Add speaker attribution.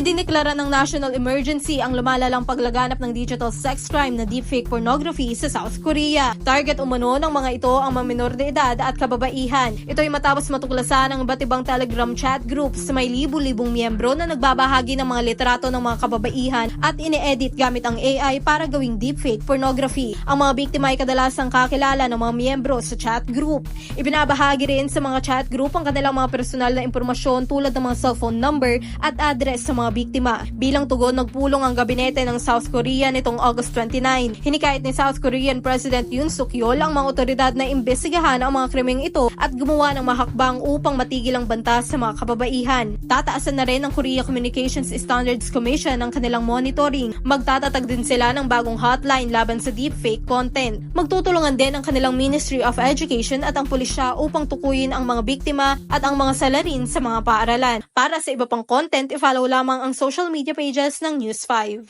Speaker 1: Idineklara ng national emergency ang lumalalang paglaganap ng digital sex crime na deepfake pornography sa South Korea. Target umano ng mga ito ang mga minor de edad at kababaihan. Ito ay matapos matuklasan ng iba't ibang telegram chat groups sa may libu-libong miyembro na nagbabahagi ng mga litrato ng mga kababaihan at ine-edit gamit ang AI para gawing deepfake pornography. Ang mga biktima ay kadalasang kakilala ng mga miyembro sa chat group. Ibinabahagi rin sa mga chat group ang kanilang mga personal na impormasyon tulad ng mga cellphone number at address sa mga biktima. Bilang tugon, nagpulong ang gabinete ng South Korea nitong August 29. Hinikayat ni South Korean President Yoon Suk Yeol ang mga otoridad na imbestigahan ang mga krimeng ito at gumawa ng mahakbang upang matigil ang banta sa mga kababaihan. Tataasan na rin ng Korea Communications Standards Commission ang kanilang monitoring. Magtatatag din sila ng bagong hotline laban sa deepfake content. Magtutulungan din ang kanilang Ministry of Education at ang pulisya upang tukuyin ang mga biktima at ang mga salarin sa mga paaralan. Para sa iba pang content, i-follow lamang ang social media pages ng News 5.